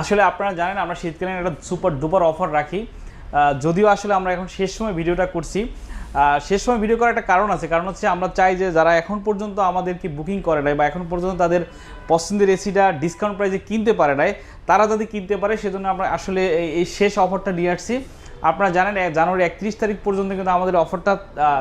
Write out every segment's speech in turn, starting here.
আসলে আপনারা জানেন আমরা শীতকালীন একটা সুপার ডুপার অফার রাখি। যদিও আসলে আমরা এখন শেষ সময় ভিডিওটা করছি। শেষ সময় ভিডিও করার একটা কারণ আছে। কারণ হচ্ছে আমরা চাই যে যারা এখন পর্যন্ত আমাদেরকে বুকিং করে নাই বা এখন পর্যন্ত তাদের পছন্দের এসিটা ডিসকাউন্ট প্রাইসে কিনতে পারে নাই তারা যদি কিনতে পারে সেজন্য আমরা আসলে এই- শেষ অফারটা নিয়ে আসছি। আপনারা জানেন জানুয়ারি একত্রিশ তারিখ পর্যন্ত কিন্তু আমাদের অফারটা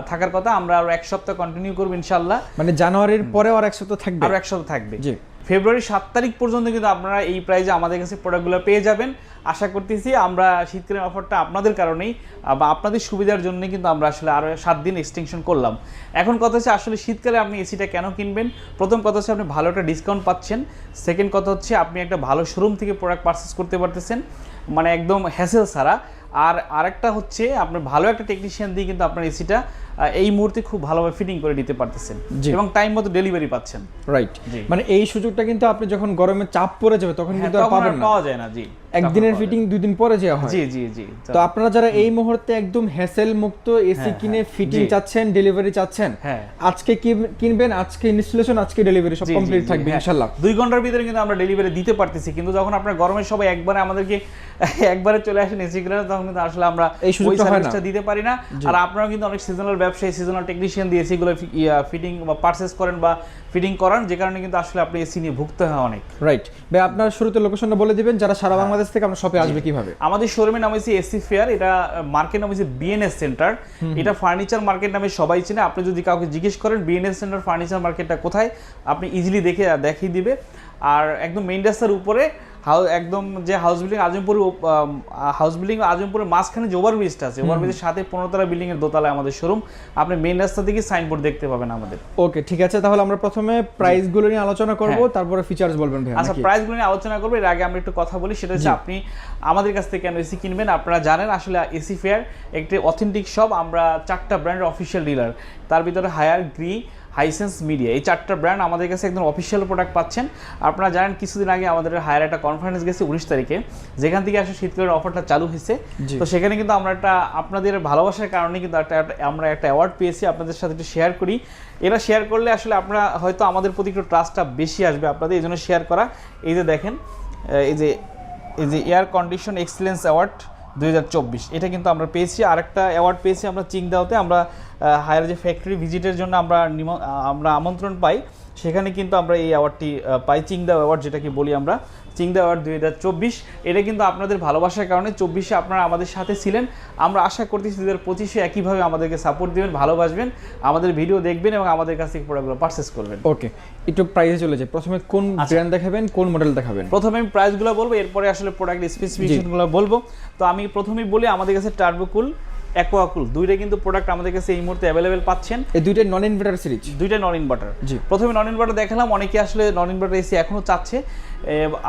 থাকার কথা। আমরা আরও এক সপ্তাহ কন্টিনিউ করব ইনশাল্লাহ মানে জানুয়ারির পরে আর এক সপ্তাহ থাকবে? আরও এক সপ্তাহ থাকবে। জি। ফেব্রুয়ারি সাত তারিখ পর্যন্ত কিন্তু আপনারা এই প্রাইজে আমাদের কাছে প্রোডাক্টগুলো পেয়ে যাবেন। আশা করতেছি আমরা শীতকালীন অফারটা আপনাদের কারণেই বা আপনাদের সুবিধার জন্য কিন্তু আমরা আসলে আরও সাত দিন এক্সটেনশন করলাম। এখন কথা হচ্ছে আসলে শীতকালে আপনি এসিটা কেন কিনবেন? প্রথম কথা হচ্ছে আপনি ভালো একটা ডিসকাউন্ট পাচ্ছেন। সেকেন্ড কথা হচ্ছে আপনি একটা ভালো শোরুম থেকে প্রোডাক্ট পারচেস করতে পারতেছেন। মানে একদম হ্যাসেল ছাড়া। আর আরেকটা হচ্ছে আপনার ভালো একটা টেকনিশিয়ান দিয়ে কিন্তু আপনার এসিটা এই মুহূর্তে খুব ভালোভাবে ফিটিং করে দিতে পারতেছেন এবং টাইম মতো ডেলিভারি পাচ্ছেন। রাইট মানে এই সুযোগটা কিন্তু আপনি যখন গরমে চাপ পড়ে যাবে তখন হ্যাঁ, কিন্তু আর পাবেন না। পাওয়া যায় না জি। একদিনের ফিটিং দুই দিন পরে যাওয়া হয়। জি জি জি। তো আপনারা যারা এই মুহূর্তে একদম হ্যাসেল মুক্ত এসি হ্যাঁ, কিনে হ্যাঁ, ফিটিং চাচ্ছেন ডেলিভারি চাচ্ছেন হ্যাঁ। আজকে কিনবেন আজকে ইনস্টলেশন আজকে ডেলিভারি সব কমপ্লিট থাকবে। ইনশাআল্লাহ। দুই ঘণ্টার ভিতরে কিন্তু আমরা ডেলিভারি দিতে পারতেছি কিন্তু যখন আপনার গরমের সবাই একবারে আমাদেরকে একবারে চলে আসেন এসি কিনে তখন কিন্তু আসলে আমরা এই সুযোগটা দিতে পারি না। আর আপনারাও কিন্তু অনেক সিজনাল ব্যবসায়ী সিজনাল টেকনিশিয়ান দিয়ে এসিগুলো ফিটিং বা পারচেস করেন বা ফিটিং করান যে কারণে কিন্তু আসলে আপনি এসি নিয়ে ভুগতে হয় অনেক। রাইট ভাই আপনার শুরুতে লোকেশনটা বলে দিবেন যারা সারা বাংলাদেশ থেকে আমরা শপে আসবে কীভাবে? আমাদের শোরুমের নাম হচ্ছে এসি ফেয়ার এটা মার্কেট নাম হচ্ছে বিএনএস সেন্টার এটা ফার্নিচার মার্কেট নামে সবাই চিনে। আপনি যদি কাউকে জিজ্ঞেস করেন বিএনএস সেন্টার ফার্নিচার মার্কেটটা কোথায় আপনি ইজিলি দেখে দেখিয়ে দিবে। আর একদম মেইন রাস্তার উপরে একদম যে house building Azampur house building আজমপুরের মাঝখানে যে ওভারব্রিজটা আছে ওভারব্রিজের সাথে পনেরোতলা বিল্ডিং এর দোতলায় আমাদের শোরুম আপনি মেইন রাস্তা থেকে সাইনবোর্ড দেখতে পাবেন আমাদের। ওকে ঠিক আছে তাহলে আমরা প্রথমে প্রাইসগুলো নিয়ে আলোচনা করব হ্যাঁ। তারপরে ফিচার্স বলবেন ভাই আচ্ছা? প্রাইসগুলো নিয়ে আলোচনা করব এর আগে আমরা একটু কথা বলি সেটা হচ্ছে আপনি আমাদের কাছ থেকে কেন এসি কিনবেন? আপনারা জানেন আসলে এসি ফেয়ার একটি অথেন্টিক শপ আমরা চারটা ব্র্যান্ডের অফিসিয়াল ডিলার তার ভিতরে হায়ার গ্রি হাইসেন্স মিডিয়া এই চারটা ব্র্যান্ড আমাদের কাছে একদম অফিসিয়াল প্রোডাক্ট পাচ্ছেন। আপনারা জানেন কিছুদিন আগে আমাদের হায়ার একটা কনফারেন্স গেছে উনিশ তারিখে। যেখান থেকে আসলে শীতকালের অফারটা চালু হয়েছে। তো সেখানে কিন্তু আমরা একটা আপনাদের ভালোবাসার কারণে কিন্তু একটা আমরা একটা অ্যাওয়ার্ড পেয়েছি। আপনাদের সাথে একটু শেয়ার করি। এটা শেয়ার করলে আসলে আপনারা হয়তো আমাদের প্রতি একটু ট্রাস্টটা বেশি আসবে আপনাদের। এই জন্য শেয়ার করা। এই যে দেখেন এই যে এই যে এয়ার কন্ডিশন এক্সিলেন্স অ্যাওয়ার্ড দু হাজার চব্বিশ। এটা কিন্তু আমরা পেয়েছি। আরেকটা অ্যাওয়ার্ড পেয়েছি আমরা চিংদাওতে। আমরা হায়ার যে ফ্যাক্টরি ভিজিটের জন্য আমরা আমরা আমন্ত্রণ পাই। সেখানে কিন্তু আমরা এই অ্যাওয়ার্ডটি পাই চিংদা অ্যাওয়ার্ড যেটাকে বলি আমরা চিংদা অ্যাওয়ার্ড দুই হাজার চব্বিশ। এটা কিন্তু আপনাদের ভালোবাসার কারণে চব্বিশে আপনারা আমাদের সাথে ছিলেন। আমরা আশা করতেছি দু হাজার পঁচিশে একইভাবে আমাদেরকে সাপোর্ট দেবেন ভালোবাসবেন আমাদের ভিডিও দেখবেন এবং আমাদের কাছ থেকে প্রোডাক্টগুলো পারচেস করবেন। ওকে একটু প্রাইসে চলে যায় প্রথমে কোন আচ্ছা। ব্র্যান্ড দেখাবেন কোন মডেল দেখাবেন? প্রথমে আমি প্রাইসগুলো বলব এরপরে আসলে প্রোডাক্ট স্পেসিফিকেশনগুলো বলব। তো আমি প্রথমেই বলি আমাদের কাছে টার্বোকুল অ্যাকোয়াকুল দুইটা কিন্তু প্রোডাক্ট আমাদের কাছে এই মুহূর্তে অ্যাভেলেবেল পাচ্ছেন। এই দুইটা নন ইনভার্টার সিরিজ দুইটা নন ইনভার্টার জি। প্রথমে নন ইনভার্টার দেখালাম অনেকে আসলে নন ইনভার্টার এসি এখনও চাচ্ছে।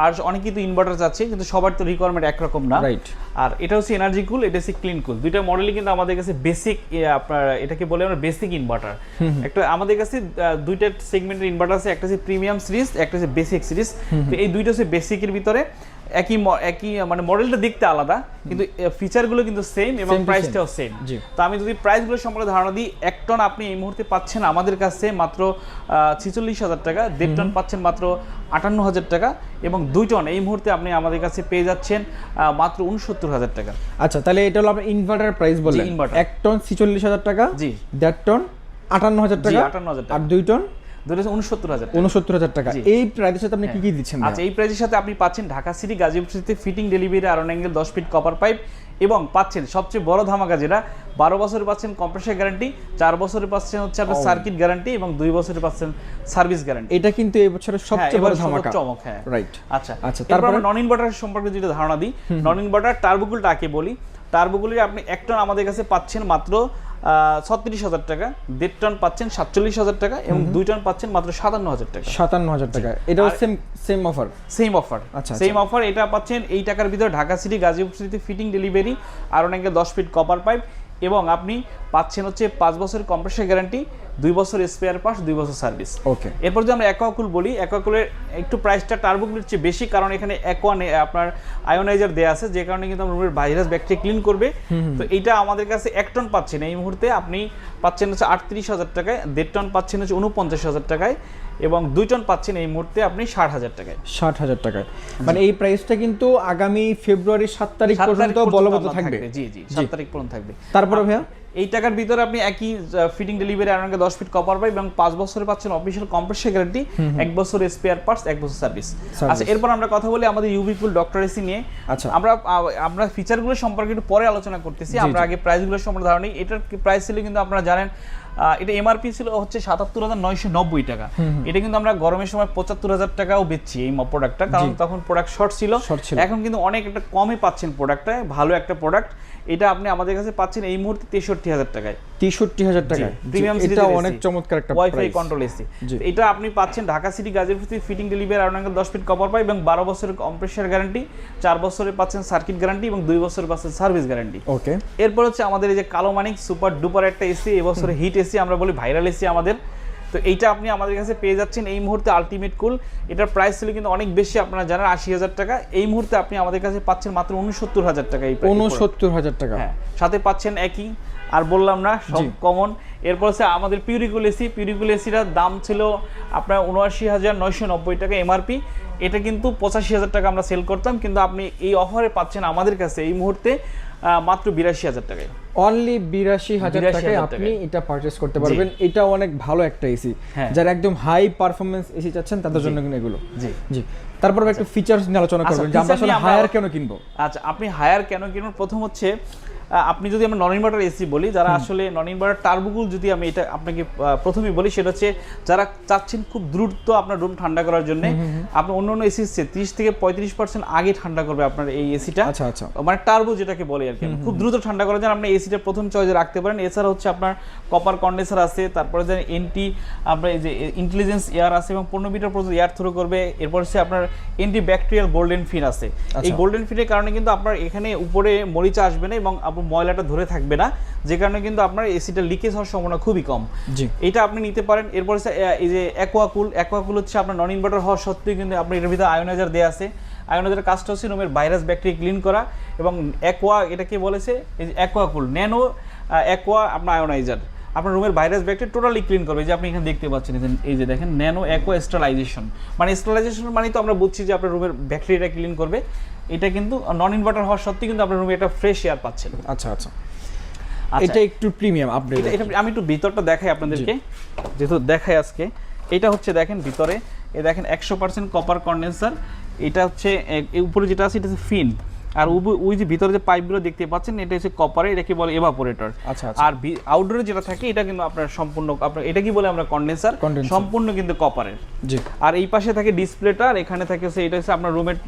আর অনেকেই তো ইনভার্টার চাচ্ছে কিন্তু সবার তো রিকোয়ারমেন্ট একরকম না। রাইট আর এটা হচ্ছে এনার্জি কুল এটা হচ্ছে ক্লিন কুল দুইটা মডেলই কিন্তু আমাদের কাছে বেসিক আপনার এটাকে বলে আমরা বেসিক ইনভার্টার একটা আমাদের কাছে দুইটা সেগমেন্টের ইনভার্টার আছে একটা হচ্ছে প্রিমিয়াম সিরিজ একটা হচ্ছে বেসিক সিরিজ তো এই দুইটা হচ্ছে বেসিকের ভিতরে। একই একই মানে মডেলটা দেখতে আলাদা কিন্তু ফিচারগুলো কিন্তু সেম এবং প্রাইসটাও সেম তো আমি যদি প্রাইসগুলো সম্পর্কে ধারণা দিই এক টন আপনি এই মুহূর্তে পাচ্ছেন আমাদের কাছে মাত্র ছিচল্লিশ হাজার টাকা দেড় টন পাচ্ছেন মাত্র আটান্ন হাজার টাকা এবং দুই টন এই মুহূর্তে আপনি আমাদের কাছে পেয়ে যাচ্ছেন মাত্র উনসত্তর হাজার টাকা। আচ্ছা তাহলে এটা হলো আপনার ইনভার্টার প্রাইস বললেন। এক টন ছিচল্লিশ হাজার টাকা জি। দেড় টন আটান্ন হাজার টাকা আটান্ন হাজার আর দুই টন হাজার টাকা। উনসত্তর হাজার টাকা। জি। এই প্রাইসের সাথে আপনি কি কি দিচ্ছেন আচ্ছা এই প্রাইজের সাথে আপনি পাচ্ছেন ঢাকা সিটি গাজীপুর সিটিতে ফিটিং ডেলিভারি আরন অ্যাঙ্গেল দশ ফিট কপার পাইপ এবং পাচ্ছেন সবচেয়ে বড় ধামাকা যেটা বারো বছরে পাচ্ছেন কম্প্রেসার গ্যারান্টি চার বছরে পাচ্ছেন হচ্ছে আপনার সার্কিট গ্যারান্টি এবং দুই বছরে পাচ্ছেন সার্ভিস গ্যারান্টি এটা কিন্তু এই বছরের সবচেয়ে বড় ধামাকা। চমক হ্যাঁ। রাইট আচ্ছা আচ্ছা, আচ্ছা তারপরে? তারপর? আমরা নন ইনভার্টার সম্পর্কে যেটা ধারণা দিই। নন ইনভার্টার টার্বোগুলটাকে বলি। টার্বোগুলির আপনি এক টন আমাদের কাছে পাচ্ছেন মাত্র ছত্রিশ হাজার টাকা দেড় টন পাচ্ছেন সাতচল্লিশ হাজার টাকা এবং দুই টন পাচ্ছেন মাত্র সাতান্ন হাজার টাকা। সাতান্ন হাজার টাকা। এটাও আর- same same offer same offer আচ্ছা, সেম অফার এটা পাচ্ছেন এই টাকার ভিতরে ঢাকা সিটি গাজীপুর সিটিতে ফিটিং ডেলিভারি আর অনেকে দশ ফিট কপার পাইপ এবং আপনি পাচ্ছেন হচ্ছে পাঁচ বছরের কম্প্রেসার গ্যারান্টি দুই বছর স্পেয়ার পাস দুই বছর সার্ভিস ওকে এরপর যদি আমরা অ্যাকোয়াকুল বলি অ্যাকোয়াকুলের একটু প্রাইসটা টার্বোগুলির চেয়ে বেশি কারণ এখানে অ্যাকোয়ানে আপনার আয়োনাইজার দেওয়া আছে যে কারণে কিন্তু রুমের ভাইরাস ব্যাকটেরিয়া ক্লিন করবে। তো এইটা আমাদের কাছে এক টন পাচ্ছেন। এই মুহূর্তে আপনি পাচ্ছেন হচ্ছে আটত্রিশ হাজার টাকায় দেড় টন পাচ্ছেন হচ্ছে উনপঞ্চাশ হাজার টাকায়। এবং দুই টন পাচ্ছেন এই মুহূর্তে আপনি ষাট হাজার টাকায়। ষাট হাজার টাকায়। মানে এই প্রাইসটা কিন্তু আগামী ফেব্রুয়ারি সাত তারিখ পর্যন্ত বলবৎ থাকবে। জি জি সাত তারিখ পর্যন্ত থাকবে। তারপরে ভাইয়া? এই টাকার ভিতরে আপনি একই ফিটিং ডেলিভারি আপনাকে দশ ফিট কপার পাই এবং পাঁচ বছরে পাচ্ছেন অফিসিয়াল কম্প্রেসার গ্যারান্টি এক বছর স্পেয়ার পার্টস এক বছর সার্ভিস আচ্ছা এরপর আমরা কথা বলি আমাদের ইউবিকুল ডক্টর এসি নিয়ে। আচ্ছা। আমরা আমরা ফিচারগুলো সম্পর্কে একটু পরে আলোচনা করতেছি। আমরা আগে প্রাইসগুলো সম্পর্কে ধারণা। এটার প্রাইস ছিল কিন্তু আপনারা জানেন এটা এমআরপি ছিল হচ্ছে সাতাত্তর হাজার নয়শো নব্বই টাকা। এটা কিন্তু আমরা গরমের সময় পঁচাত্তর হাজার টাকাও বেচছি এই প্রোডাক্টটা কারণ তখন প্রোডাক্ট শর্ট ছিল। এখন কিন্তু অনেক একটা কমে পাচ্ছেন প্রোডাক্টটা ভালো একটা প্রোডাক্ট এটা আপনি আমাদের কাছে পাচ্ছেন এই মুহূর্তে তেষট্টি হাজার টাকায়। তেষট্টি হাজার টাকায়? প্রিমিয়াম এটা অনেক চমৎকার একটা ওয়াইফাই কন্ট্রোল এসি। এটা আপনি পাচ্ছেন Dhaka city Gazipur fitting delivery আপনাকে দশ ফিট কভার পাই এবং বারো বছরের কম্প্রেসার গ্যারান্টি চার বছরের পাচ্ছেন সার্কিট গ্যারান্টি এবং দুই বছরের পাচ্ছেন সার্ভিস গ্যারান্টি ওকে এরপর হচ্ছে আমাদের এই যে কালো মানিক সুপার ডুপার একটা এসি এবছরে হিট এসি আমরা বলি ভাইরাল এসি আমাদের। তো এইটা আপনি আমাদের কাছে পেয়ে যাচ্ছেন। এই মুহূর্তে আলটিমেট কুল এটার প্রাইস ছিল কিন্তু অনেক বেশি আপনারা জানেন আশি হাজার টাকা। এই মুহূর্তে আপনি আমাদের কাছে পাচ্ছেন মাত্র উনসত্তর হাজার টাকা এই উনসত্তর হাজার টাকা। হ্যাঁ সাথে পাচ্ছেন একই। আর বললাম না সব কমন এরপর হচ্ছে আমাদের পিউরিকুল এসি পিউরিকুল এসিটার দাম ছিল আপনার উনআশি হাজার নয়শো নব্বই টাকা এমআরপি এটা কিন্তু পঁচাশি হাজার টাকা আমরা সেল করতাম কিন্তু আপনি এই অফারে পাচ্ছেন আমাদের কাছে। এই মুহূর্তে মাত্র বিরাশি হাজার টাকায়। অনলি বিরাশি হাজার 82,000 টাকায়। আপনি এটা পারচেস করতে পারবেন। এটা অনেক ভালো একটা এসি হ্যাঁ। যারা একদম হাই পারফরমেন্স এসি চাচ্ছেন তাদের জন্য কিন্তু এগুলো। জি। জি। তারপর একটা ফিচার্স নিয়ে আলোচনা আচ্ছা, করবেন যে আমরা আসলে হায়ার কেন কিনবো? আচ্ছা আপনি হায়ার কেন কিনবো প্রথম হচ্ছে আপনি যদি আমরা নন ইনভার্টার এসি বলি যারা আসলে নন ইনভার্টার টার্বোগুল যদি আমি এটা আপনাকে প্রথমেই বলি সেটা হচ্ছে যারা চাচ্ছেন খুব দ্রুত আপনার রুম ঠান্ডা করার জন্য আপনি অন্য অন্য এসি তিরিশ থেকে পঁয়ত্রিশ পার্সেন্ট আগে ঠান্ডা করবে আপনার এই এসিটা। আচ্ছা আচ্ছা। মানে টার্বো যেটাকে বলে আর কি খুব দ্রুত ঠান্ডা করার জন্য আপনি এসিটা প্রথম চয়েসে রাখতে পারেন। এছাড়া হচ্ছে আপনার কপার কন্ডেন্সার আছে তারপরে যে এন্টি আপনার এই যে ইন্টেলিজেন্স এয়ার আছে এবং পনেরো মিটার পর্যন্ত এয়ার থ্রো করবে। এরপর হচ্ছে আপনার এন্টি ব্যাকটেরিয়াল গোল্ডেন ফিন আছে। এই আচ্ছা। গোল্ডেন ফিনের কারণে কিন্তু আপনার এখানে উপরে মরিচা আসবে না এবং ময়লাটা ধরে থাকবে না যে কারণে কিন্তু আপনার এসিটা লিকেজ হওয়ার সম্ভাবনা খুবই কম। জি। এটা আপনি নিতে পারেন। এরপর এই যে অ্যাকোয়াকুল অ্যাকোয়াকুল হচ্ছে আপনার নন ইনভার্টার হওয়া সত্ত্বেও কিন্তু আপনার এটার ভিতরে আয়োনাইজার দেওয়া আছে। আয়োনাইজার কাজটা হচ্ছে রুমের ভাইরাস ব্যাকটেরিয়া ক্লিন করা এবং অ্যাকোয়া এটাকে বলেছে এই যে অ্যাকোয়াকুল ন্যানো অ্যাকোয়া আপনার আয়োনাইজার আপনার রুমের ভাইরাস ব্যাকটেরিয়া টোটালি ক্লিন করবে। যে আপনি এখানে দেখতে পাচ্ছেন এই যে- দেখেন ন্যানো অ্যাকোয়া স্টালাইজেশন মানে স্টালাইজেশন মানে তো আমরা বুঝছি যে আপনার রুমের ব্যাকটেরিয়াটা ক্লিন করবে। এটা কিন্তু নন ইনভার্টার হওয়ার সত্ত্বেও কিন্তু আপনার রুমে একটা ফ্রেশ এয়ার পাচ্ছেন। আচ্ছা আচ্ছা। আচ্ছা, এটা একটু প্রিমিয়াম আপডেট এটা- এটা আমি একটু ভিতরটা দেখাই আপনাদেরকে। যেহেতু দেখাই আজকে এটা হচ্ছে দেখেন ভিতরে। এই দেখেন একশো পার্সেন্ট কপার কন্ডেন্সার এটা হচ্ছে এ- উপরে যেটা আছে এটা হচ্ছে ফিন আর ওই যে ভিতরে যে পাইপগুলো দেখতে পাচ্ছেন এটা হচ্ছে কপারে এটাকে বলে এভাপোরেটর আচ্ছা আচ্ছা। আর আউটডোরে যেটা থাকে এটা কিন্তু আপনার সম্পূর্ণ আপনার এটা কি বলে আমরা কন্ডেন্সার সম্পূর্ণ কিন্তু কপারের জি। আর এই পাশে থাকে ডিসপ্লেটা আর এখানে থাকে হচ্ছে এটা হচ্ছে আপনার রুমের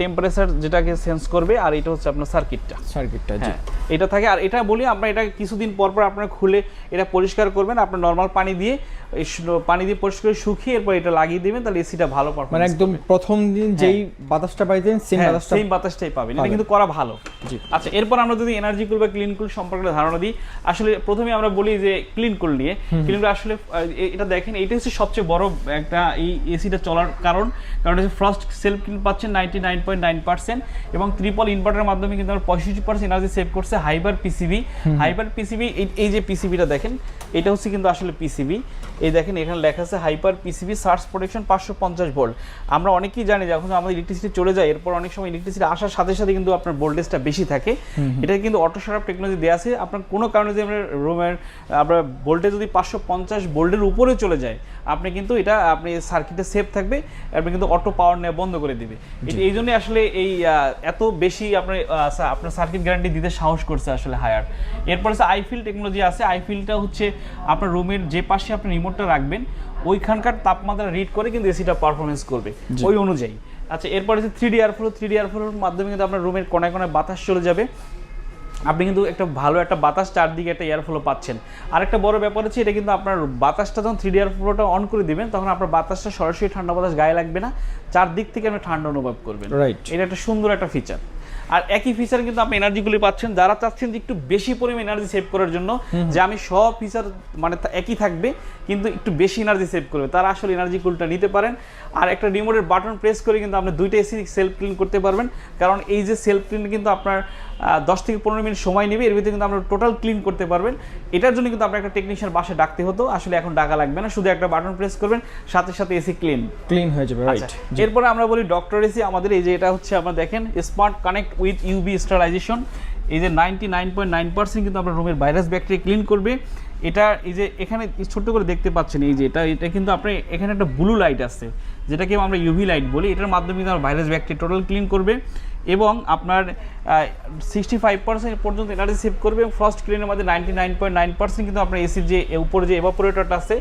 টেম্পারেচার যেটাকে সেন্স করবে আর এটা হচ্ছে আপনার সার্কিটটা সার্কিটটা জি। হ্যাঁ এটা থাকে আর এটা বলি আমরা এটা কিছুদিন পর পর আপনার খুলে এটা পরিষ্কার করবেন আপনার নর্মাল পানি দিয়ে পানি দিয়ে পরিষ্কার করে শুকিয়ে এরপর এটা লাগিয়ে দিবেন তাহলে এসিটা ভালো মানে একদম প্রথম দিন যেই বাতাসটা পাইতেন সেম বাতাসটা সেম বাতাসটাই পাবেন। এটা কিন্তু করা ভালো। জি। আচ্ছা এরপর আমরা যদি এনার্জি কুল বা ক্লিন কুল সম্পর্কে ধারণা দিই আসলে প্রথমে আমরা বলি যে ক্লিন কুল নিয়ে। ক্লিন কুল আসলে এটা দেখেন এটা হচ্ছে সবচেয়ে বড় একটা এই এসিটা চলার কারণ। কারণ হচ্ছে ফ্রস্ট সেলফ ক্লিন পাচ্ছেন ninety nine point nine percent এবং ত্রিপল ইনভার্টারের মাধ্যমে কিন্তু আমরা পঁয়ষট্টি পার্সেন্ট এনার্জি সেভ করছে হাইবার পিসিবি হাইবার পিসিবি এই যে পিসিবিটা দেখেন এটা হচ্ছে কিন্তু আসলে পিসিবি এই দেখেন এখানে লেখা আছে হাইপার পিসিবি সার্চ প্রোটেকশন পাঁচশো পঞ্চাশ ভোল্ট আমরা অনেকেই জানি যখন আমাদের ইলেকট্রিসিটি চলে যায় এরপর অনেক সময় ইলেকট্রিসিটি আসার সাথে সাথে কিন্তু আপনার ভোল্টেজটা বেশি থাকে। এটা কিন্তু অটো শারাপ টেকনোলজি দেওয়া আছে। আপনার কোনো কারণে যদি আপনার রুমের আপনার ভোল্টেজ যদি পাঁচশো পঞ্চাশ ভোল্টের উপরে চলে যায় আপনি কিন্তু এটা আপনি সার্কিটে সেফ থাকবে আপনি কিন্তু অটো পাওয়ার নেওয়া বন্ধ করে দিবে। এই- এই জন্য আসলে এই এত বেশি আপনার আপনার সার্কিট গ্যারান্টি দিতে সাহস করছে আসলে হায়ার এরপর হচ্ছে আইফিল টেকনোলজি আছে। আইফিলটা হচ্ছে আপনার রুমের যে পাশে আপনি রিমোটটা রাখবেন ওইখানকার তাপমাত্রা রিড করে কিন্তু এসিটা পারফরমেন্স করবে। ওই অনুযায়ী। আচ্ছা এরপরে হচ্ছে three D air flow three D air floor মাধ্যমে কিন্তু আপনার রুমের কোনায় কোনায় বাতাস চলে যাবে। আপনি কিন্তু একটা ভালো একটা বাতাস চারদিকে একটা এয়ার ফ্লো পাচ্ছেন। আরেকটা বড় ব্যাপার হচ্ছে এটা কিন্তু আপনার বাতাসটা যখন থ্রি ডি এয়ার ফ্লোটা অন করে দিবেন তখন আপনার বাতাসটা সরাসরি ঠান্ডা বাতাস গায়ে লাগবে না। চারদিক থেকে আপনি ঠান্ডা অনুভব করবেন। রাইট এটা একটা সুন্দর একটা ফিচার আর একই ফিচার কিন্তু আপনি এনার্জিগুলি পাচ্ছেন যারা চাচ্ছেন যে একটু বেশি পরিমাণ এনার্জি সেভ করার জন্য যে আমি সব ফিচার মানে একই থাকবে কিন্তু একটু বেশি এনার্জি সেভ করবে। তারা আসলে এনার্জি কুলটা নিতে পারেন। আর একটা রিমোটের বাটন প্রেস করে কিন্তু আপনি দুইটা এসি সেলফ ক্লিন করতে পারবেন। কারণ এই যে সেলফ ক্লিন কিন্তু আপনার দশ থেকে পনেরো মিনিট সময় নেবে। এর ভিতরে কিন্তু আপনার টোটাল ক্লিন করতে পারবেন। এটার জন্য কিন্তু আপনার একটা টেকনিশিয়ান বাসে ডাকতে হতো। আসলে এখন ডাকা লাগবে না। শুধু একটা বাটন প্রেস করবেন সাথে সাথে এসি ক্লিন ক্লিন হয়ে যাবে রাইট আচ্ছা এরপরে আমরা বলি ডক্টর এসি আমাদের এই যে এটা হচ্ছে আপনারা দেখেন smart connect with UV sterilization এই যে ninety nine point nine percent কিন্তু আপনার রুমের ভাইরাস ব্যাকটেরিয়া ক্লিন করবে। এটা এই যে এখানে ছোট্ট করে দেখতে পাচ্ছেন এই যে এটা এটা কিন্তু আপনি এখানে একটা ব্লু লাইট আছে যেটাকে আমরা ইউভি লাইট বলি। এটার মাধ্যমে কিন্তু আমার ভাইরাস ব্যাকটেরিয়া টোটাল ক্লিন করবে। এবং আপনার সিক্সটি ফাইভ পার্সেন্ট পর্যন্ত এনার্জি সেভ করবে এবং ফার্স্ট ক্লিনের মধ্যে ninety nine point nine percent কিন্তু আপনার এসির যে উপরে যে এভাপোরেটরটা আছে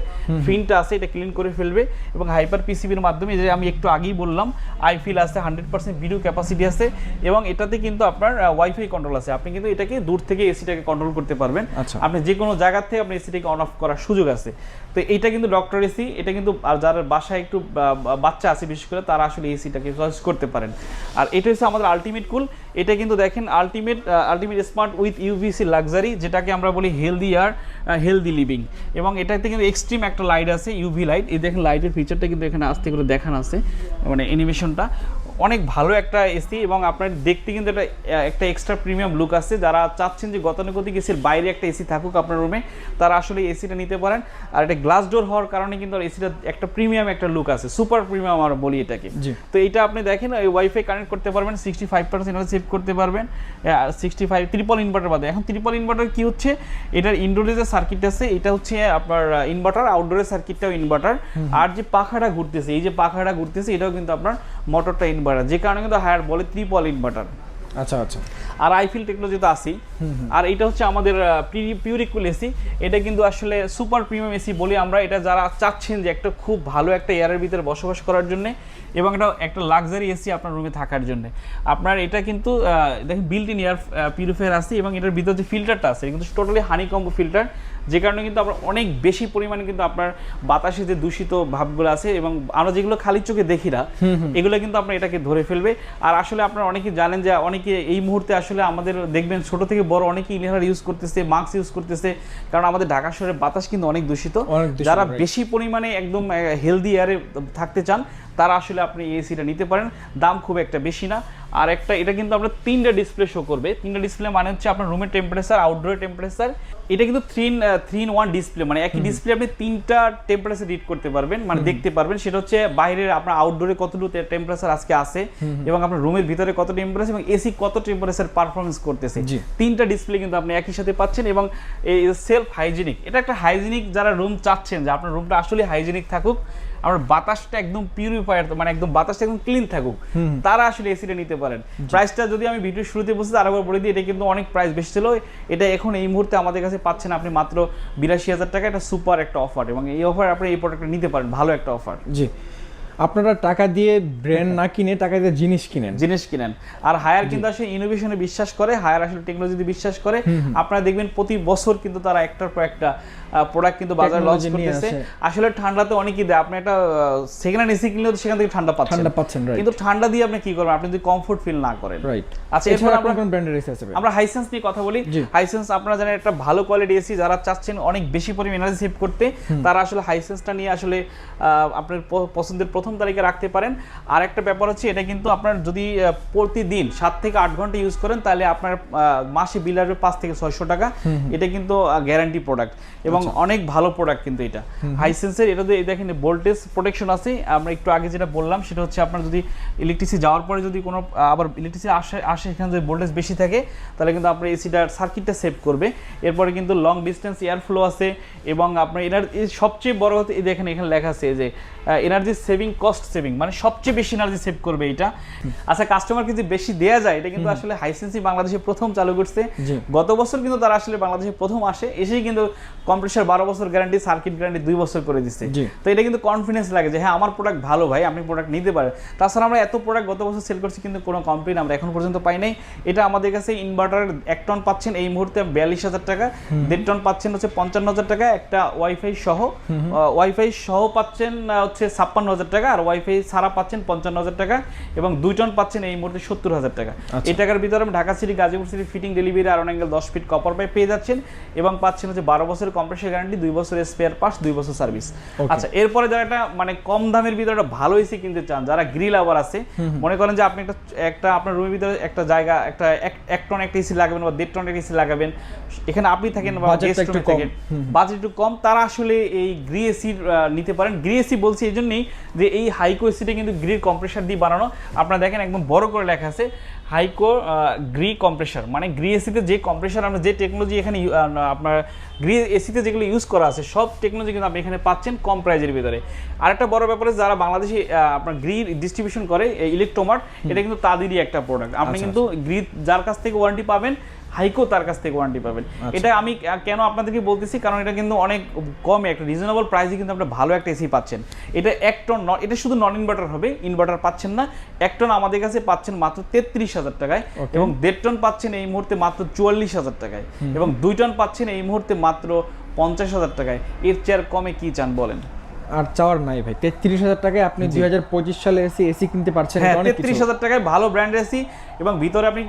ফিনটা আছে এটা ক্লিন করে ফেলবে এবং হাইপার পিসিবির মাধ্যমে যে আমি একটু আগেই বললাম আইফিল আছে হান্ড্রেড পার্সেন্ট ভিডিও ক্যাপাসিটি আছে এবং এটাতে কিন্তু আপনার ওয়াইফাই কন্ট্রোল আছে। আপনি কিন্তু এটাকে দূর থেকে এসিটাকে কন্ট্রোল করতে পারবেন। আচ্ছা। আপনি যে কোনো জায়গা থেকে আপনি এসিটাকে অন অফ করার সুযোগ আছে। তো এটা কিন্তু ডক্টর এসি এটা কিন্তু আর যারা বাসায় একটু বাচ্চা আছে বিশেষ করে তারা আসলে এসিটাকে চয়েস করতে পারেন। আর এটা হচ্ছে আমাদের আলটিমেট কুল এটা কিন্তু দেখেন ultimate ultimate smart with UVC luxury যেটাকে আমরা বলি হেলদি আর হেলদি লিভিং এবং এটাতে কিন্তু এক্সট্রিম একটা লাইট আছে ইউভি লাইট এই দেখেন লাইটের ফিচারটা কিন্তু এখানে আসতে করে দেখানো আছে মানে অ্যানিমেশনটা অনেক ভালো একটা এসি এবং আপনার দেখতে কিন্তু এটা একটা এক্সট্রা প্রিমিয়াম লুক আছে। যারা চাচ্ছেন যে গতানুগতিক এসির বাইরে একটা এসি থাকুক আপনার রুমে তারা আসলে এসিটা নিতে পারেন। আর এটা গ্লাস ডোর হওয়ার কারণে কিন্তু এসিটা একটা প্রিমিয়াম একটা লুক আছে। সুপার প্রিমিয়াম আমরা বলি এটাকে। তো এটা আপনি দেখেন ওই ওয়াইফাই কানেক্ট করতে পারবেন সিক্সটি ফাইভ পার্সেন্ট সেভ করতে পারবেন। সিক্সটি ফাইভ ত্রিপল ইনভার্টার বাদে। এখন ত্রিপল ইনভার্টার কি হচ্ছে? এটার ইনডোরে যে সার্কিট আছে এটা হচ্ছে আপনার ইনভার্টার আউটডোরের সার্কিটটাও ইনভার্টার আর যে পাখাটা ঘুরতেছে এই যে পাখাটা ঘুরতেছে এটাও কিন্তু আপনার মোটরটা ইনভার্টার যে কারণে কিন্তু হায়ার বলে ত্রিপল ইনভার্টার আচ্ছা আচ্ছা। আর আইফিল টেকনোলজি তো আসি আর এটা হচ্ছে আমাদের পিউরিকুল এসি এটা কিন্তু আসলে সুপার প্রিমিয়াম এসি বলি আমরা এটা যারা চাচ্ছেন যে একটা খুব ভালো একটা এয়ারের ভিতরে বসবাস করার জন্য এবং এটা একটা লাক্সারি এসি আপনার রুমে থাকার জন্য। আপনার এটা কিন্তু দেখেন বিল্ট ইন এয়ার পিউরিফায়ার আছে এবং এটার ভিতরে যে ফিল্টারটা আছে কিন্তু টোটালি হানিকম্ব ফিল্টার যে কারণে কিন্তু আপনার অনেক বেশি পরিমাণে কিন্তু আপনার বাতাসে যে দূষিত ভাবগুলো আছে এবং আমরা যেগুলো খালি চোখে দেখি না এগুলো কিন্তু আপনার এটাকে ধরে ফেলবে। আর আসলে আপনারা অনেকে জানেন যে অনেকে এই মুহূর্তে আসলে আমাদের দেখবেন ছোট থেকে বড় অনেকে ইনহেলার ইউজ করতেছে মাস্ক ইউজ করতেছে কারণ আমাদের ঢাকা শহরের বাতাস কিন্তু অনেক দূষিত। যারা বেশি পরিমাণে একদম হেলদি এয়ারে থাকতে চান তারা আসলে আপনি এই এসিটা নিতে পারেন দাম খুব একটা বেশি না। আর একটা এটা কিন্তু আপনার তিনটা ডিসপ্লে শো করবে। তিনটা ডিসপ্লে মানে হচ্ছে আপনার রুমের টেম্পারেচার আউটডোরের টেম্পারেচার এটা কিন্তু three three in one display মানে একই ডিসপ্লে আপনি তিনটা টেম্পারেচার রিড করতে পারবেন মানে দেখতে পারবেন। সেটা হচ্ছে বাইরের আপনার আউটডোরে কতটুকু টেম্পারেচার আজকে আছে এবং আপনার রুমের ভিতরে কত টেম্পারেচার এবং এসি কত টেম্পারেচার পারফরমেন্স করতেছে। তিনটা ডিসপ্লে কিন্তু আপনি একই সাথে পাচ্ছেন এবং এই সেলফ হাইজিনিক এটা একটা হাইজিনিক যারা রুম চাচ্ছেন যে আপনার রুমটা আসলে হাইজিনিক থাকুক আমার বাতাসটা একদম পিউরিফায়ার মানে একদম বাতাসটা একদম ক্লিন থাকুক তারা আসলে এসিটা নিতে পারেন। প্রাইসটা যদি আমি ভিডিও শুরুতে বসে আরেকবার বলে দিই এটা কিন্তু অনেক প্রাইস বেশি ছিল। এটা এখন এই মুহূর্তে আমাদের কাছে পাচ্ছেন আপনি মাত্র বিরাশি হাজার টাকা। এটা সুপার একটা অফার এবং এই অফার আপনি এই প্রোডাক্টটা নিতে পারেন ভালো একটা অফার জি। আপনারা টাকা দিয়ে ব্র্যান্ড না কিনে টাকা দিয়ে জিনিস কিনেন। জিনিস কিনেন। আর হায়ার কিন্তু আসলে ইনোভেশনে বিশ্বাস করে হায়ার আসলে টেকনোলজিতে বিশ্বাস করে। আপনারা দেখবেন প্রতি বছর কিন্তু তারা একটার পর একটা প্রোডাক্ট কিন্তু বাজারে লঞ্চ করতেছে। আসলে ঠান্ডাতে অনেকেই দেয়। আপনি একটা সেকেন্ড হ্যান্ড এসি কিনলেও তো সেখান থেকে ঠান্ডা পাচ্ছেন। ঠান্ডা পাচ্ছেন কিন্তু ঠান্ডা দিয়ে আপনি কি করবেন? আপনি যদি কমফোর্ট ফিল না করেন। রাইট আচ্ছা আচ্ছা এরপর আমরা আপনার কোন ব্র্যান্ডের এসি আছে আমরা হাইসেন্স নিয়ে কথা বলি। হাইসেন্স আপনারা জানেন একটা ভালো কোয়ালিটি এসি যারা চাচ্ছেন অনেক বেশি পরিমাণ এনার্জি সেভ করতে তারা আসলে হাইসেন্সটা নিয়ে আসলে আহ, আপনার পছন্দের প্রথম তারিখে রাখতে পারেন। আর একটা ব্যাপার হচ্ছে এটা কিন্তু আপনার যদি প্রতিদিন সাত থেকে আট ঘণ্টা ইউজ করেন তাহলে আপনার মাসে বিল আসবে পাঁচ থেকে ছয়শো টাকা। এটা কিন্তু গ্যারান্টি প্রোডাক্ট এবং আচ্ছা। অনেক ভালো প্রোডাক্ট কিন্তু এটা। হাইসেন্সের এটা দিয়ে দেখেন ভোল্টেজ প্রোটেকশন আছে। আমরা একটু আগে যেটা বললাম সেটা হচ্ছে আপনার যদি ইলেকট্রিসিটি যাওয়ার পরে যদি কোনো আবার ইলেকট্রিসিটি আসে আসে এখানে যদি ভোল্টেজ বেশি থাকে তাহলে কিন্তু আপনার এসিটার সার্কিটটা সেভ করবে। এরপরে কিন্তু লং ডিস্টেন্স এয়ার ফ্লো আছে এবং আপনার এনার্জি সবচেয়ে বড় হতে দেখেন এখানে লেখা আছে যে এনার্জি সেভিং কস্ট সেভিং মানে সবচেয়ে বেশি এনার্জি সেভ করবে এটা। আচ্ছা কাস্টমারকে যে বেশি দেয়া যায় এটা কিন্তু আসলে হাইসেন্সি বাংলাদেশে প্রথম চালু করছে। গত বছর কিন্তু তারা আসলে বাংলাদেশে প্রথম আসে এসেই কিন্তু কম্প্রেসার বারো বছর গ্যারান্টি সার্কিট গ্যারান্টি দুই বছর করে দিচ্ছে। তো এটা কিন্তু কনফিডেন্স লাগে যে হ্যাঁ আমার প্রোডাক্ট ভালো ভাই আপনি প্রোডাক্ট নিতে পারেন। তাছাড়া আমরা এত প্রোডাক্ট গত বছর সেল করছি কিন্তু কোনো কমপ্লেন আমরা এখন পর্যন্ত পাই নাই। এটা আমাদের কাছে ইনভার্টার এক টন পাচ্ছেন এই মুহূর্তে বিয়াল্লিশ হাজার টাকা। দেড় টন পাচ্ছেন হচ্ছে পঞ্চান্ন হাজার টাকা একটা ওয়াইফাই সহ। ওয়াইফাই সহ পাচ্ছেন হচ্ছে ছাপ্পান্ন হাজার টাকা। টাকা আর ওয়াইফাই ছাড়া পাচ্ছেন পঞ্চান্ন হাজার টাকা এবং দুই টন পাচ্ছেন এই মুহূর্তে সত্তর হাজার টাকা। এই টাকার ভিতরে আপনি Dhaka city Gazipur city fitting delivery আর অ্যাঙ্গেল দশ ফিট কপার পাইপ পেয়ে যাচ্ছেন এবং পাচ্ছেন হচ্ছে বারো বছরের কম্প্রেসার গ্যারান্টি দুই বছরের স্পেয়ার পার্টস দুই বছর সার্ভিস আচ্ছা এরপরে যারা একটা মানে কম দামের ভিতরে একটা ভালো এসি কিনতে চান যারা গ্রিল আবার আছে মনে করেন যে আপনি একটা একটা আপনার রুমের ভিতরে একটা জায়গা একটা এক- টন একটা এসি লাগাবেন বা দেড় টন একটা এসি লাগাবেন এখানে আপনি থাকেন বা। থাকেন। বাজেট একটু কম তারা আসলে এই গ্রি এসি নিতে পারেন। গ্রি এসি বলছি এই জন্যই যে এই হাইকো এসিটা কিন্তু গ্রির কম্প্রেসার দিয়ে বানানো। আপনারা দেখেন একদম বড় করে লেখা আছে হাইকো গ্রি কম্প্রেসার মানে গ্রি এসিতে যে কম্প্রেসার আমরা যে টেকনোলজি এখানে আপনার গ্রি এসিতে যেগুলো ইউজ করা আছে সব টেকনোলজি কিন্তু আপনি এখানে পাচ্ছেন কম প্রাইজের ভিতরে। আরেকটা বড় ব্যাপার যারা বাংলাদেশে আপনার গ্রি ডিস্ট্রিবিউশন করে ইলেকট্রোমার্ট এটা কিন্তু তাদেরই একটা প্রোডাক্ট আপনি কিন্তু গ্রি যার কাছ থেকে ওয়ারেন্টি পাবেন হাইকো তার কাছ থেকে ওয়ারেন্টি পাবেন। এটা আমি কেন আপনাদেরকে বলতেছি? কারণ এটা কিন্তু অনেক কমে একটা রিজনেবল প্রাইসে কিন্তু আপনারা ভালো একটা এসি পাচ্ছেন। এটা এক টন এটা শুধু নন ইনভার্টার হবে ইনভার্টার পাচ্ছেন না। এক টন আমাদের কাছে পাচ্ছেন মাত্র তেত্রিশ হাজার টাকায় এবং দেড় টন পাচ্ছেন এই মুহূর্তে মাত্র চুয়াল্লিশ হাজার টাকায় এবং দুই টন পাচ্ছেন এই মুহূর্তে মাত্র পঞ্চাশ হাজার টাকায়। এর চেয়ার কমে কি চান বলেন? আর চাওয়ার নাই ভাই। তেত্রিশ হাজার টাকায় আপনি দুই হাজার পঁচিশ সালে এসি এসি কিনতে পারছেন হ্যাঁ তেত্রিশ হাজার টাকায় ভালো ব্র্যান্ড এসি এবং ভিতরে আপনি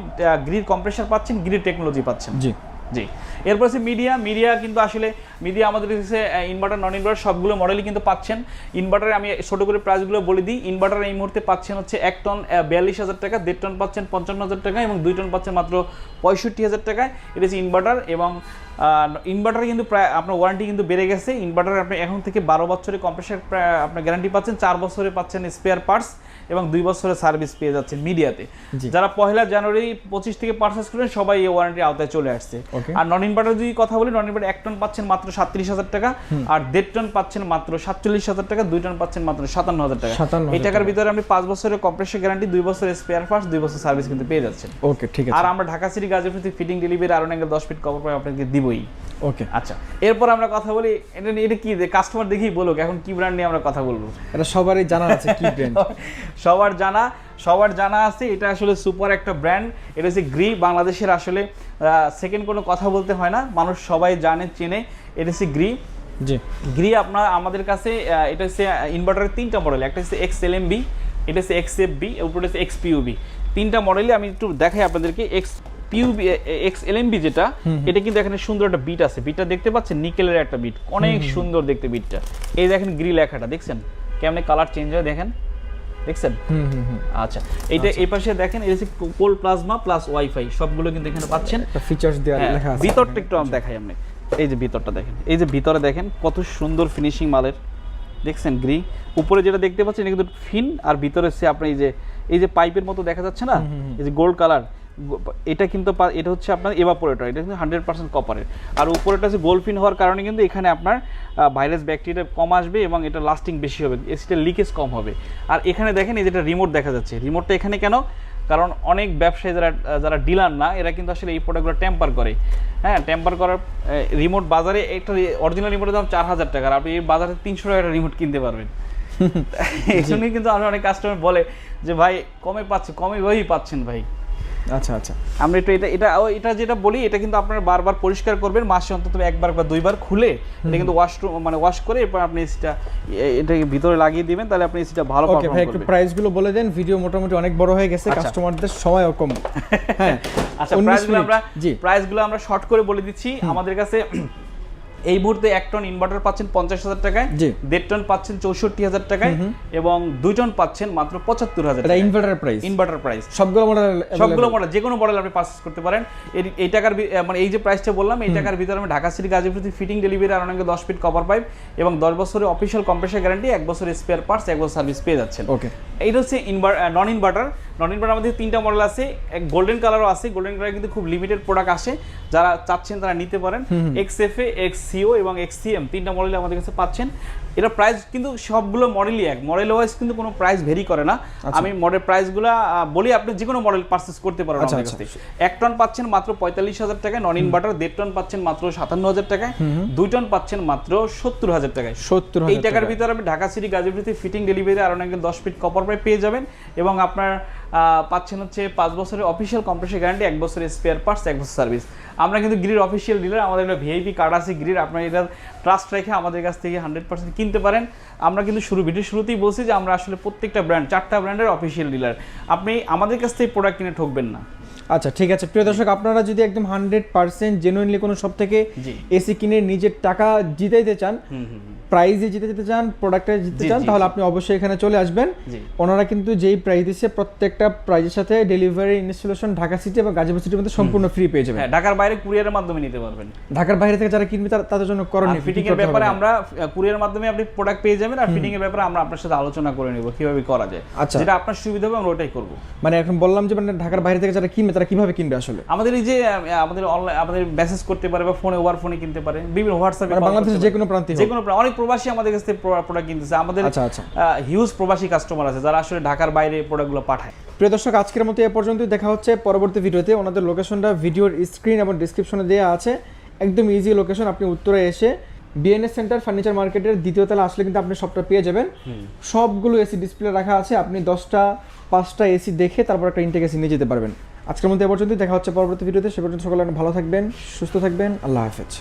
গ্রিড কম্প্রেসার পাচ্ছেন গ্রিড টেকনোলজি পাচ্ছেন। জি। জি। এরপর হচ্ছে মিডিয়া মিডিয়া কিন্তু আসলে মিডিয়া আমাদের কাছে ইনভার্টার নন ইনভার্টার সবগুলো মডেলই কিন্তু পাচ্ছেন। ইনভার্টারে আমি ছোট করে প্রাইসগুলো বলে দিই। ইনভার্টার এই মুহূর্তে পাচ্ছেন হচ্ছে এক টন বিয়াল্লিশ হাজার টাকা দেড় টন পাচ্ছেন পঞ্চান্ন হাজার টাকা এবং দুই টন পাচ্ছেন মাত্র পঁয়ষট্টি হাজার টাকায়। এটা হচ্ছে ইনভার্টার এবং ইনভার্টার কিন্তু প্রায় আপনার ওয়ারেন্টি কিন্তু বেড়ে গেছে। ইনভার্টার আপনি এখন থেকে বারো বছরের কম্প্রেসার আপনার গ্যারান্টি পাচ্ছেন চার বছরে পাচ্ছেন স্পেয়ার পার্টস এবং দুই বছরের সার্ভিস পেয়ে যাচ্ছেন মিডিয়াতে যারা পয়লা জানুয়ারি পঁচিশ থেকে পারচেস করেন সবাই এই ওয়ারেন্টির আওতায় চলে আসছে। আর নন ইনভার্টার যদি কথা বলি নন ইনভার্টার এক টন পাচ্ছেন মাত্র সাতত্রিশ হাজার টাকা আর দেড় টন পাচ্ছেন মাত্র সাতচল্লিশ হাজার টাকা দুই টন পাচ্ছেন মাত্র সাতান্ন হাজার টাকা। এই টাকার ভিতরে আপনি পাঁচ বছরের কম্প্রেসার গ্যারান্টি দুই বছরের স্পেয়ার পার্টস দুই বছর সার্ভিস কিন্তু পেয়ে যাচ্ছেন। ওকে ঠিক আছে। আর আমরা Dhaka city Gazipur fitting delivery আরও অ্যাঙ্গেল দশ ফিট কভার পাই আপনাকে দিবই। ওকে আচ্ছা এরপর আমরা কথা বলি এটা এটা কি কাস্টমার দেখেই বলুক এখন কি ব্র্যান্ড নিয়ে আমরা কথা বলব? এটা সবারই জানা আছে কি ব্র্যান্ড সবার জানা সবার জানা আছে এটা আসলে সুপার একটা ব্র্যান্ড এটা হচ্ছে গ্রি বাংলাদেশের আসলে সেকেন্ড কোনো কথা বলতে হয় না মানুষ সবাই জানে চেনে এটা হচ্ছে গ্রি জি। গ্রি আপনার আমাদের কাছে এটা হচ্ছে ইনভার্টারের তিনটা মডেল একটা হচ্ছে এক্স এল এম বি এটা হচ্ছে এক্স এফ বি উপরে হচ্ছে এক্স পিউবি তিনটা মডেলই আমি একটু দেখাই আপনাদেরকে X PUB X L M যেটা এটা কিন্তু এখানে সুন্দর একটা বিট আছে। বিটটা দেখতে পাচ্ছেন? নিকেলের একটা বিট অনেক সুন্দর দেখতে বিটটা এই দেখেন গ্রি লেখাটা দেখছেন? কেমনে কালার চেঞ্জ হয় দেখেন? দেখছেন? আচ্ছা এইটা এই পাশে দেখেন এটা হচ্ছে কোল প্লাজমা প্লাস ওয়াইফাই সবগুলো কিন্তু এখানে পাচ্ছেন। ফিচার্স দেওয়া হ্যাঁ, লেখা আছে ভিতরটা একটু আমি দেখাই আপনি এই যে ভিতরটা দেখেন এই যে ভিতরে দেখেন কত সুন্দর ফিনিশিং মালের। দেখছেন গ্রি উপরে যেটা দেখতে পাচ্ছেন এটা কিন্তু ফিন আর ভিতরে হচ্ছে আপনার এই যে এই যে পাইপের মতো দেখা যাচ্ছে না? এই যে গোল্ড কালার এটা কিন্তু এটা হচ্ছে আপনার এভাপোরেটর এটা কিন্তু হান্ড্রেড পার্সেন্ট কপারের আর উপরেটা হচ্ছে গোলফিন হওয়ার কারণে কিন্তু এখানে আপনার ভাইরাস ব্যাকটেরিয়া কম আসবে এবং এটা লাস্টিং বেশি হবে এসিটা লিকেজ কম হবে। আর এখানে দেখেন এই যেটা রিমোট দেখা যাচ্ছে রিমোটটা এখানে কেন? কারণ অনেক ব্যবসায়ী যারা যারা ডিলার না এরা কিন্তু আসলে এই প্রোডাক্টগুলো টেম্পার করে। হ্যাঁ টেম্পার করার রিমোট বাজারে একটা অরিজিনাল রিমোটের দাম চার হাজার টাকা আর আপনি এই বাজারে তিনশো টাকার রিমোট কিনতে পারবেন। এই জন্যই কিন্তু আমি অনেক কাস্টমার বলে যে ভাই কমে পাচ্ছে কমে ওই পাচ্ছেন ভাই। আচ্ছা আচ্ছা। আমরা একটু এটা এটা এটা যেটা বলি এটা কিন্তু আপনারা বারবার পরিষ্কার করবেন। মাসে অন্তত একবার বা দুইবার খুলে এটা কিন্তু ওয়াশরুম মানে ওয়াশ করে এরপর আপনি এসিটা এটাকে ভিতরে লাগিয়ে দিবেন তাহলে আপনি এসিটা ভালো ওকে ভাই একটু প্রাইসগুলো প্রাইসগুলো বলে দেন। ভিডিও মোটামুটি অনেক বড় হয়ে গেছে আচ্ছা। কাস্টমারদের সময়ও কম। হ্যাঁ আচ্ছা প্রাইসগুলো আমরা প্রাইসগুলো আমরা শর্ট করে বলে দিচ্ছি। আমাদের কাছে এই মুহূর্তে এক টন ইনভার্টার পাচ্ছেন পঞ্চাশ হাজার টাকায় দেড় টন পাচ্ছেন চৌষট্টি হাজার টাকায় এবং দুই টন পাচ্ছেন মাত্র পঁচাত্তর হাজার ইনভার্টার প্রাইস ইনভার্টার প্রাইস সবগুলো মডেল সবগুলো মডেল যে কোনো মডেল আপনি পারচেস করতে পারেন। এই টাকার মানে এই যে প্রাইসটা বললাম এই টাকার ভিতরে আমি Dhaka city Gazipur fitting delivery আর অনেকে দশ ফিট কভার পাইপ এবং দশ বছরের অফিসিয়াল কম্প্রেসার গ্যারান্টি এক বছরের স্পেয়ার পার্টস এক বছর সার্ভিস পেয়ে যাচ্ছেন। ওকে এইটা হচ্ছে নন ইনভার্টার নন ইনভার্টার আমাদের তিনটা মডেল আছে এক গোল্ডেন কালারও আছে। গোল্ডেন কালার কিন্তু খুব লিমিটেড প্রোডাক্ট আসে। যারা চাচ্ছেন তারা নিতে পারেন। X F A X CO এবং এক্স সিএম তিনটা মডেল আমাদের কাছে পাচ্ছেন। এটা প্রাইস কিন্তু সবগুলো মডেলই এক। মডেল ওয়াইজ কিন্তু কোনো প্রাইস ভেরি করে না। আমি মডেল প্রাইসগুলো বলি আপনি যে কোনো মডেল পারচেস করতে পারেন আচ্ছা, আমাদের আচ্ছা। এক টন পাচ্ছেন মাত্র পঁয়তাল্লিশ হাজার টাকায় নন ইনভার্টার দেড় টন পাচ্ছেন মাত্র সাতান্ন হাজার টাকায় দুই টন পাচ্ছেন মাত্র সত্তর হাজার টাকায়। সত্তর এই টাকার ভিতরে আপনি ঢাকা সিটি গাজীপুরতে ফিটিং ডেলিভারি আর অনেক দশ ফিট কপার পাইপ পেয়ে যাবেন এবং আপনার পাচ্ছেন হচ্ছে পাঁচ বছরের অফিসিয়াল কম্প্রেসার গ্যারান্টি এক বছরের স্পেয়ার পার্টস এক বছর সার্ভিস আমরা কিন্তু গ্রির অফিসিয়াল ডিলার আমাদের একটা ভিআইপি কার্ড আছে গ্রির আপনার এটা ট্রাস্ট রেখে আমাদের কাছ থেকে হান্ড্রেড পার্সেন্ট কিনতে পারেন। আমরা কিন্তু শুরু ভিডিও শুরুতেই বলছি যে আমরা আসলে প্রত্যেকটা ব্র্যান্ড চারটা ব্র্যান্ডের অফিসিয়াল ডিলার আপনি আমাদের কাছ থেকে প্রোডাক্ট কিনে ঠকবেন না। আচ্ছা ঠিক আছে। প্রিয় দর্শক আপনারা যদি একদম হান্ড্রেড পার্সেন্ট জেনুইনলি কোনো সব থেকে এসি কিনে নিজের টাকা জিতাইতে চান। প্রাইজে জিতে যেতে চান প্রোডাক্টে জিততে চান তাহলে আপনি অবশ্যই এখানে চলে আসবেন। ওনারা কিন্তু যেই প্রাইস দিচ্ছে প্রত্যেকটা প্রাইজের সাথে ডেলিভারি ইনস্টলেশন ঢাকা সিটি এবং গাজীপুর সিটির মধ্যে সম্পূর্ণ ফ্রি পেয়ে যাবেন। হ্যাঁ ঢাকার বাইরে কুরিয়ারের মাধ্যমে নিতে পারবেন। ঢাকার বাইরে থেকে যারা কিনবে তারা- তাদের জন্য করণীয় ফিটিং এর ব্যাপারে আমরা কুরিয়ার মাধ্যমে আপনি প্রোডাক্ট পেয়ে যাবেন আর ফিটিং এর ব্যাপারে আমরা আপনার সাথে আলোচনা করে নেব কীভাবে করা যায়। আচ্ছা। যেটা আপনার সুবিধা হবে আমরা ওটাই করব। মানে এখন বললাম যে মানে ঢাকার বাইরে থেকে যারা কিনবে তারা কীভাবে কিনবে আসলে? আমাদের এই যে আমাদের অনলাইন আমাদের মেসেজ করতে পারে বা ফোনে ওভার ফোনে কিনতে পারে বিভিন্ন হোয়াটসঅ্যাপে মানে বাংলাদেশের যে কোনো প্রান্তে যে কোনো অনেক প্রবাসী আমাদের কাছ থেকে প্রোডাক্ট কিনতেছে। আমাদের আচ্ছা আচ্ছা। হিউজ প্রবাসী কাস্টমার আছে যারা আসলে ঢাকার বাইরে প্রোডাক্টগুলো পাঠায়। প্রিয় দর্শক আজকের মতো এ পর্যন্তই। দেখা হচ্ছে পরবর্তী ভিডিওতে। ওনাদের লোকেশনটা ভিডিওর স্ক্রিন এবং ডিসক্রিপশনে দেওয়া আছে। একদম ইজি লোকেশন আপনি উত্তরে এসে বিএনএস সেন্টার ফার্নিচার মার্কেটের দ্বিতীয় তলা আসলে কিন্তু আপনি সবটা পেয়ে যাবেন। সবগুলো এসি ডিসপ্লে রাখা আছে। আপনি দশটা পাঁচটা এসি দেখে তারপর একটা ইনটেক এসি নিয়ে যেতে পারবেন। আজকের মধ্যে এ পর্যন্তই। দেখা হচ্ছে পরবর্তী ভিডিওতে। সে পর্যন্ত সকলে ভালো থাকবেন সুস্থ থাকবেন। আল্লাহ হাফেজ।